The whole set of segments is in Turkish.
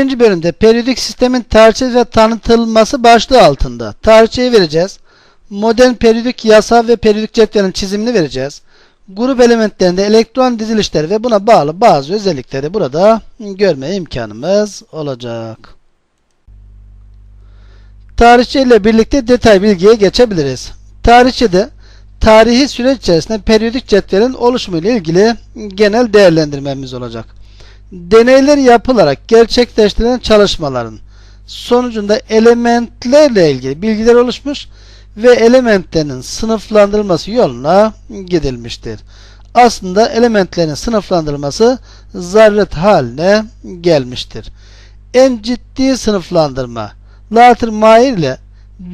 Birinci bölümde periyodik sistemin tarihçesi ve tanıtılması başlığı altında tarihçeyi vereceğiz. Modern periyodik yasa ve periyodik cetvelin çizimini vereceğiz. Grup elementlerinde elektron dizilişleri ve buna bağlı bazı özellikleri burada görme imkanımız olacak. Tarihçe ile birlikte detay bilgiye geçebiliriz. Tarihçede tarihi süreç içerisinde periyodik cetvelin oluşumu ile ilgili genel değerlendirmemiz olacak. Deneyler yapılarak gerçekleştirilen çalışmaların sonucunda elementlerle ilgili bilgiler oluşmuş ve elementlerin sınıflandırılması yoluna gidilmiştir. Aslında elementlerin sınıflandırılması zaruret haline gelmiştir. En ciddi sınıflandırma Mayer ile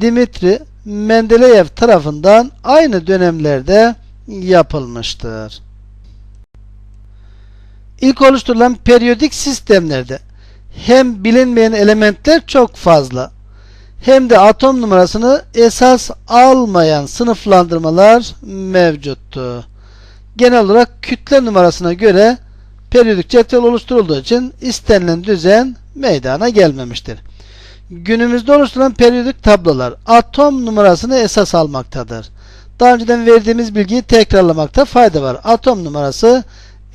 Dimitri Mendeleyev tarafından aynı dönemlerde yapılmıştır. İlk oluşturulan periyodik sistemlerde hem bilinmeyen elementler çok fazla hem de atom numarasını esas almayan sınıflandırmalar mevcuttu. Genel olarak kütle numarasına göre periyodik cetvel oluşturulduğu için istenilen düzen meydana gelmemiştir. Günümüzde oluşturulan periyodik tablolar atom numarasını esas almaktadır. Daha önceden verdiğimiz bilgiyi tekrarlamakta fayda var. Atom numarası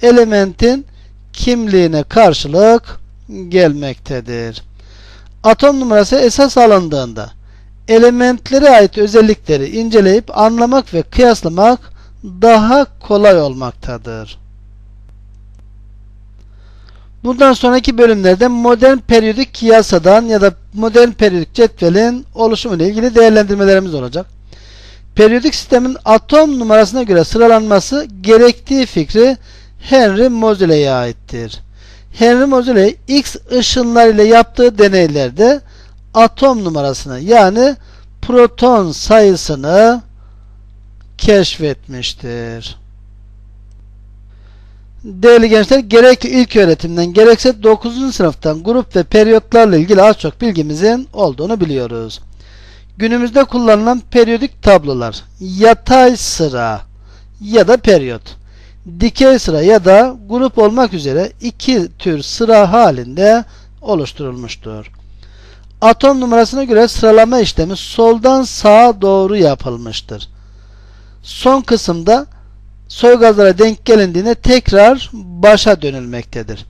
elementin kimliğine karşılık gelmektedir. Atom numarası esas alındığında elementlere ait özellikleri inceleyip anlamak ve kıyaslamak daha kolay olmaktadır. Bundan sonraki bölümlerde modern periyodik yasadan ya da modern periyodik cetvelin oluşumu ile ilgili değerlendirmelerimiz olacak. Periyodik sistemin atom numarasına göre sıralanması gerektiği fikri Henry Moseley'e aittir. Henry Moseley X ışınlar ile yaptığı deneylerde atom numarasını yani proton sayısını keşfetmiştir. Değerli gençler gerek ilk öğretimden gerekse 9. sınıftan grup ve periyotlarla ilgili az çok bilgimizin olduğunu biliyoruz. Günümüzde kullanılan periyodik tablolar yatay sıra ya da periyot, dikey sıra ya da grup olmak üzere iki tür sıra halinde oluşturulmuştur. Atom numarasına göre sıralama işlemi soldan sağa doğru yapılmıştır. Son kısımda soy gazlara denk gelindiğinde tekrar başa dönülmektedir.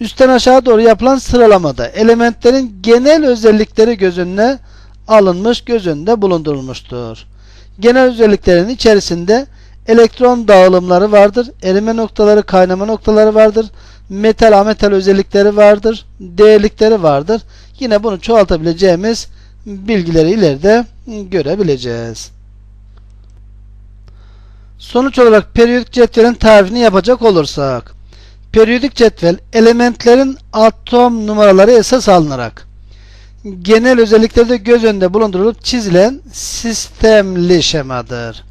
Üstten aşağı doğru yapılan sıralamada elementlerin genel özellikleri göz önüne alınmış, göz önünde bulundurulmuştur. Genel özelliklerin içerisinde elektron dağılımları vardır, erime noktaları, kaynama noktaları vardır, metal ametal özellikleri vardır, değerlikleri vardır. Yine bunu çoğaltabileceğimiz bilgileri ileride görebileceğiz. Sonuç olarak periyodik cetvelin tarifini yapacak olursak periyodik cetvel elementlerin atom numaraları esas alınarak genel özelliklerde göz önünde bulundurulup çizilen sistemli şemadır.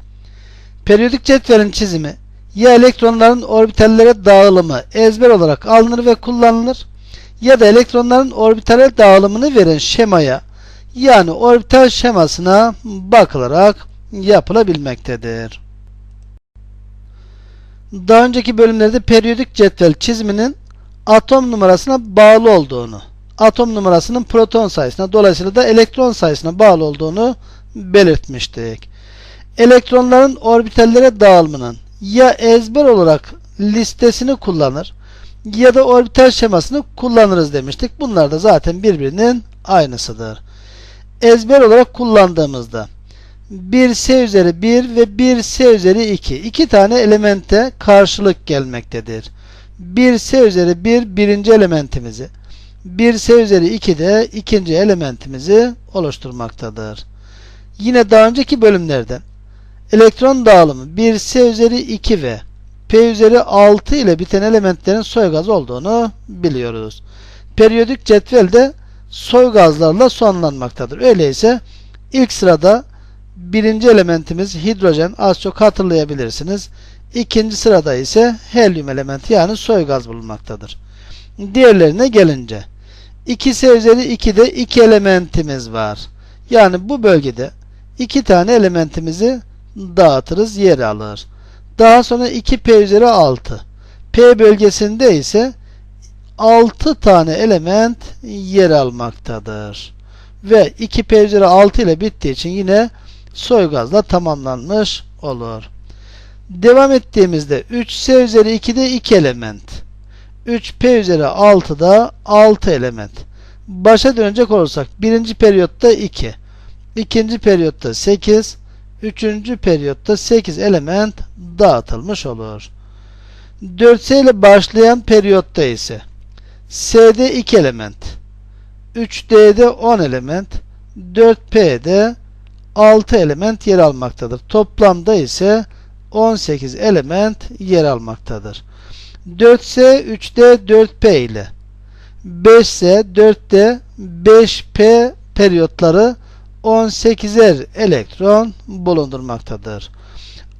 Periyodik cetvelin çizimi ya elektronların orbitallere dağılımı ezber olarak alınır ve kullanılır ya da elektronların orbitale dağılımını veren şemaya yani orbital şemasına bakılarak yapılabilmektedir. Daha önceki bölümlerde periyodik cetvel çiziminin atom numarasına bağlı olduğunu, atom numarasının proton sayısına dolayısıyla da elektron sayısına bağlı olduğunu belirtmiştik. Elektronların orbitallere dağılımının ya ezber olarak listesini kullanır ya da orbital şemasını kullanırız demiştik. Bunlar da zaten birbirinin aynısıdır. Ezber olarak kullandığımızda 1s üzeri 1 ve 1s üzeri 2. iki tane elemente karşılık gelmektedir. 1s üzeri 1 birinci elementimizi, 1s üzeri 2 de ikinci elementimizi oluşturmaktadır. Yine daha önceki bölümlerde elektron dağılımı 1s üzeri 2 ve p üzeri 6 ile biten elementlerin soy gaz olduğunu biliyoruz. Periyodik cetvelde soy gazlarla sonlanmaktadır. Öyleyse ilk sırada birinci elementimiz hidrojen az çok hatırlayabilirsiniz. İkinci sırada ise helyum elementi yani soy gaz bulunmaktadır. Diğerlerine gelince 2S üzeri 2'de iki elementimiz var. Yani bu bölgede iki tane elementimizi dağıtırız yer alır. Daha sonra 2P üzeri 6. P bölgesinde ise 6 tane element yer almaktadır. Ve 2P üzeri 6 ile bittiği için yine soy gazla tamamlanmış olur. Devam ettiğimizde 3S üzeri 2'de 2 element. 3P üzeri 6'da 6 element. Başa dönecek olursak birinci periyotta 2. ikinci periyotta 8. Üçüncü periyotta 8 element dağıtılmış olur. 4S ile başlayan periyotta ise S'de 2 element. 3D'de 10 element. 4P'de 6 element yer almaktadır. Toplamda ise 18 element yer almaktadır. 4S 3D 4P ile 5S 4D 5P periyotları 18'er elektron bulundurmaktadır.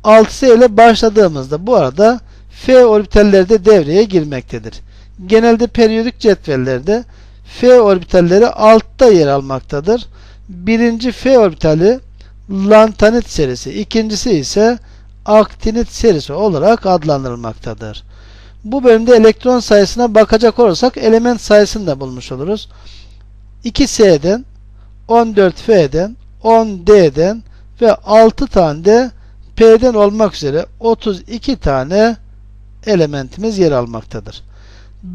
6S ile başladığımızda bu arada F orbitalleri de devreye girmektedir. Genelde periyodik cetvellerde F orbitalleri altta yer almaktadır. Birinci F orbitali lantanit serisi, ikincisi ise aktinit serisi olarak adlandırılmaktadır. Bu bölümde elektron sayısına bakacak olursak element sayısını da bulmuş oluruz. 2S'den, 14F'den, 10D'den ve 6 tane de P'den olmak üzere 32 tane elementimiz yer almaktadır.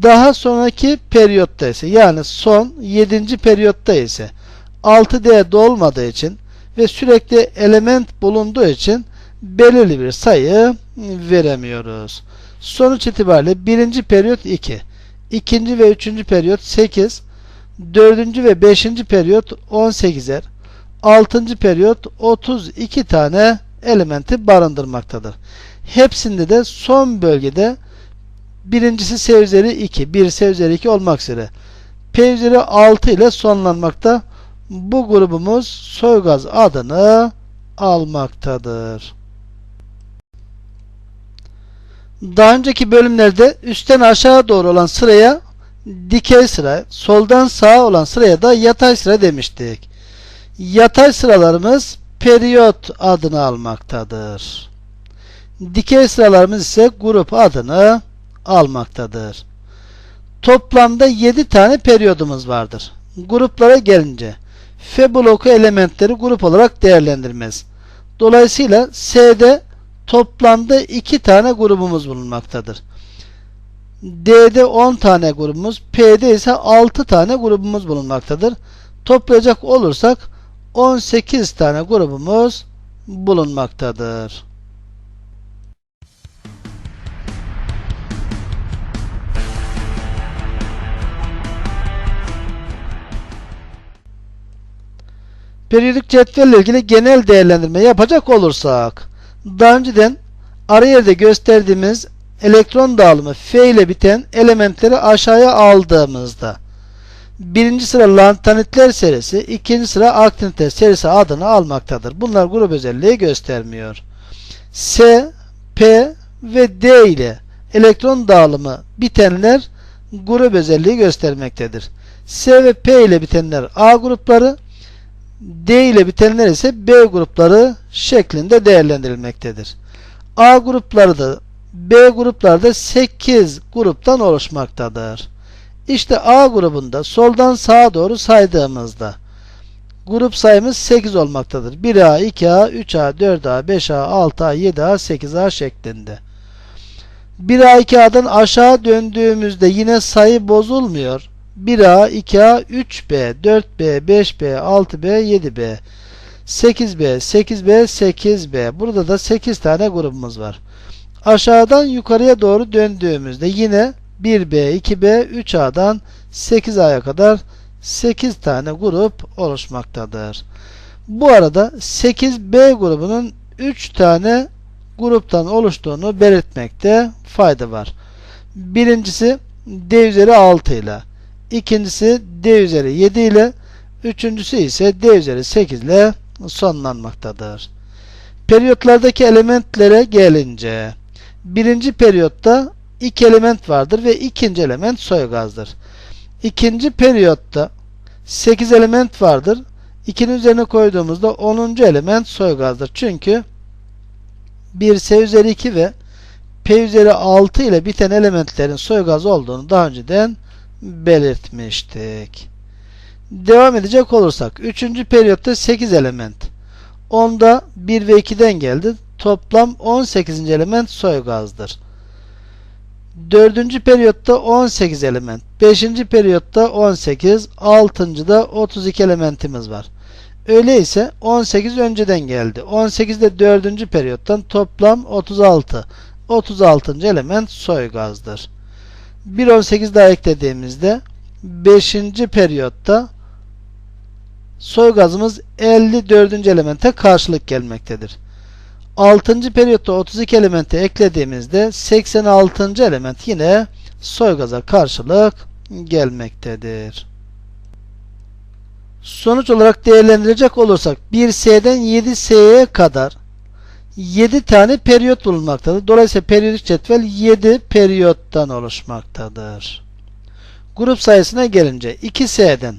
Daha sonraki periyotta ise yani son 7. periyotta ise 6D dolmadığı için ve sürekli element bulunduğu için belirli bir sayı veremiyoruz. Sonuç itibariyle birinci periyot 2, ikinci ve üçüncü periyot 8, dördüncü ve beşinci periyot 18'er, altıncı periyot 32 tane elementi barındırmaktadır. Hepsinde de son bölgede birincisi S üzeri 2, 1 S üzeri 2 olmak üzere P üzeri 6 ile sonlanmakta. Bu grubumuz soygaz adını almaktadır. Daha önceki bölümlerde üstten aşağı doğru olan sıraya dikey sıra, soldan sağa olan sıraya da yatay sıra demiştik. Yatay sıralarımız periyot adını almaktadır. Dikey sıralarımız ise grup adını almaktadır. Toplamda 7 tane periyodumuz vardır. Gruplara gelince F bloku elementleri grup olarak değerlendirmez. Dolayısıyla S'de toplamda 2 tane grubumuz bulunmaktadır. D'de 10 tane grubumuz, P'de ise 6 tane grubumuz bulunmaktadır. Toplayacak olursak 18 tane grubumuz bulunmaktadır. Periyodik cetvelle ilgili genel değerlendirme yapacak olursak daha önceden ara yerde gösterdiğimiz elektron dağılımı F ile biten elementleri aşağıya aldığımızda birinci sıra lantanitler serisi, ikinci sıra aktinitler serisi adını almaktadır. Bunlar grup özelliği göstermiyor. S, P ve D ile elektron dağılımı bitenler grup özelliği göstermektedir. S ve P ile bitenler A grupları, D ile bitenler ise B grupları şeklinde değerlendirilmektedir. A grupları da B grupları da 8 gruptan oluşmaktadır. İşte A grubunda soldan sağa doğru saydığımızda grup sayımız 8 olmaktadır. 1A, 2A, 3A, 4A, 5A, 6A, 7A, 8A şeklinde. 1A, 2A'dan aşağı döndüğümüzde yine sayı bozulmuyor. 1A, 2A, 3B, 4B, 5B, 6B, 7B, 8B, 8B, 8B. Burada da 8 tane grubumuz var. Aşağıdan yukarıya doğru döndüğümüzde yine 1B, 2B, 3A'dan 8A'ya kadar 8 tane grup oluşmaktadır. Bu arada 8B grubunun 3 tane gruptan oluştuğunu belirtmekte fayda var. Birincisi D üzeri 6 ile, ikincisi D üzeri 7 ile, üçüncüsü ise D üzeri 8 ile sonlanmaktadır. Periyotlardaki elementlere gelince birinci periyotta iki element vardır ve ikinci element soygazdır. İkinci periyotta 8 element vardır. 2'nin üzerine koyduğumuzda 10. element soygazdır. Çünkü 1 S üzeri 2 ve P üzeri 6 ile biten elementlerin soygaz olduğunu daha önceden belirtmiştik. Devam edecek olursak 3. periyotta 8 element. Onda 1 ve 2'den geldi. Toplam 18. element soy gazdır. 4. periyotta 18 element. 5. periyotta 18. 6. da 32 elementimiz var. Öyleyse 18 önceden geldi. 18 de 4. periyottan toplam 36. 36. element soy gazdır. 1.18 daha eklediğimizde 5. periyotta soy gazımız 54. elemente karşılık gelmektedir. 6. periyotta 32 elementi eklediğimizde 86. element yine soy gaza karşılık gelmektedir. Sonuç olarak değerlendirecek olursak 1S'den 7S'ye kadar 7 tane periyot bulunmaktadır. Dolayısıyla periyodik cetvel 7 periyottan oluşmaktadır. Grup sayısına gelince 2S'den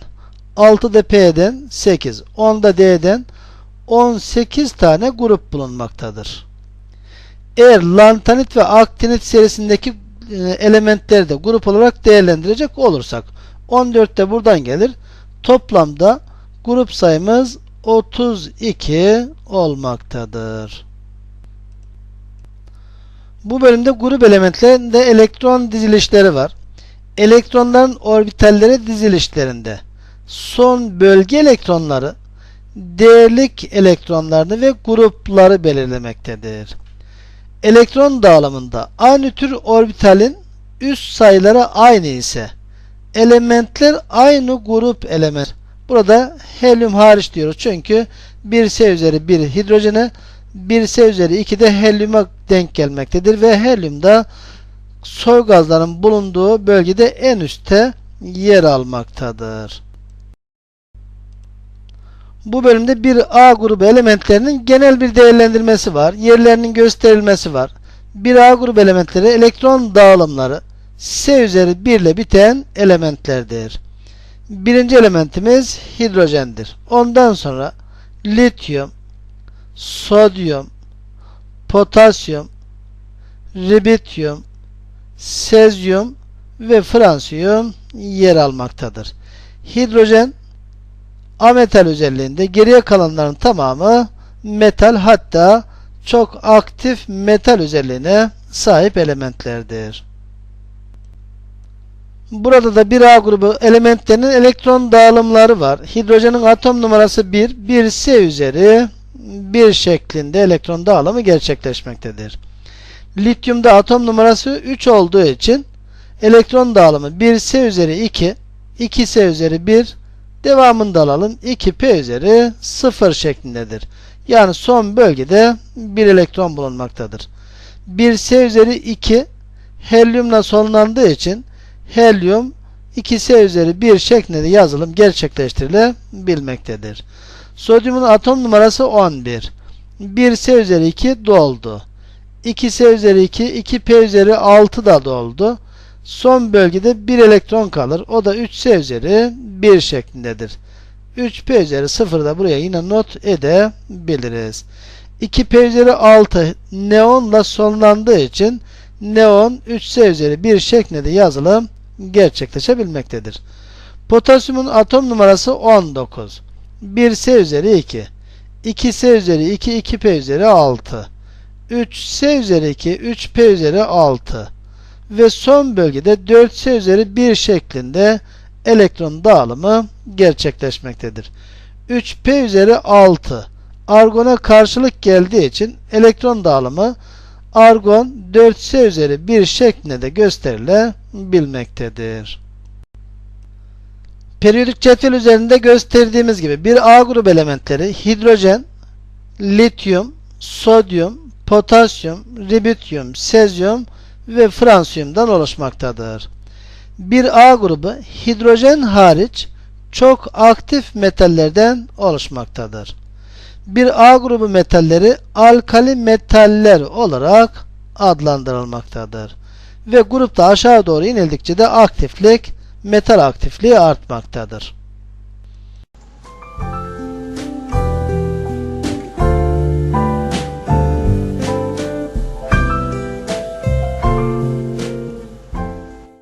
6'da P'den 8, 10'da D'den 18 tane grup bulunmaktadır. Eğer lantanit ve aktinit serisindeki e, elementleri de grup olarak değerlendirecek olursak 14 de buradan gelir. Toplamda grup sayımız 32 olmaktadır. Bu bölümde grup elementlerinde elektron dizilişleri var. Elektronların orbitalleri dizilişlerinde son bölge elektronları değerlik elektronlarını ve grupları belirlemektedir. Elektron dağılımında aynı tür orbitalin üst sayıları aynı ise elementler aynı grup element. Burada helyum hariç diyoruz. Çünkü 1S üzeri 1 hidrojene 1S üzeri 2 de helyuma denk gelmektedir ve helyum da soy gazların bulunduğu bölgede en üstte yer almaktadır. Bu bölümde bir A grubu elementlerinin genel bir değerlendirmesi var. Yerlerinin gösterilmesi var. Bir A grubu elementleri elektron dağılımları S üzeri 1 ile biten elementlerdir. Birinci elementimiz hidrojendir. Ondan sonra lityum, sodyum, potasyum, ribityum, sezyum ve fransiyum yer almaktadır. Hidrojen ametal özelliğinde geriye kalanların tamamı metal hatta çok aktif metal özelliğine sahip elementlerdir. Burada da bir A grubu elementlerinin elektron dağılımları var. Hidrojenin atom numarası 1, 1S üzeri 1 şeklinde elektron dağılımı gerçekleşmektedir. Lityumda atom numarası 3 olduğu için elektron dağılımı 1S üzeri 2, 2S üzeri 1, devamında alalım 2P üzeri 0 şeklindedir. Yani son bölgede bir elektron bulunmaktadır. 1S üzeri 2 helyumla sonlandığı için helyum 2S üzeri 1 şeklinde yazılım gerçekleştirilebilmektedir. Sodyumun atom numarası 11. 1S üzeri 2 doldu. 2S üzeri 2, 2P üzeri 6 da doldu. Son bölgede bir elektron kalır. O da 3S üzeri 1 şeklindedir. 3P üzeri 0 da buraya yine not edebiliriz. 2P üzeri 6 neonla sonlandığı için neon 3S üzeri 1 şeklinde yazılım gerçekleşebilmektedir. Potasyumun atom numarası 19. 1S üzeri 2. 2S üzeri 2, 2P üzeri 6. 3S üzeri 2, 3P üzeri 6. Ve son bölgede 4S üzeri 1 şeklinde elektron dağılımı gerçekleşmektedir. 3P üzeri 6 argona karşılık geldiği için elektron dağılımı argon 4S üzeri 1 şeklinde de gösterilebilmektedir. Periyodik cetvel üzerinde gösterdiğimiz gibi bir A grubu elementleri hidrojen, lityum, sodyum, potasyum, ribityum, sezyum ve fransiyumdan oluşmaktadır. Bir A grubu hidrojen hariç çok aktif metallerden oluşmaktadır. Bir A grubu metalleri alkali metaller olarak adlandırılmaktadır. Ve grupta aşağı doğru inildikçe de aktiflik, metal aktifliği artmaktadır.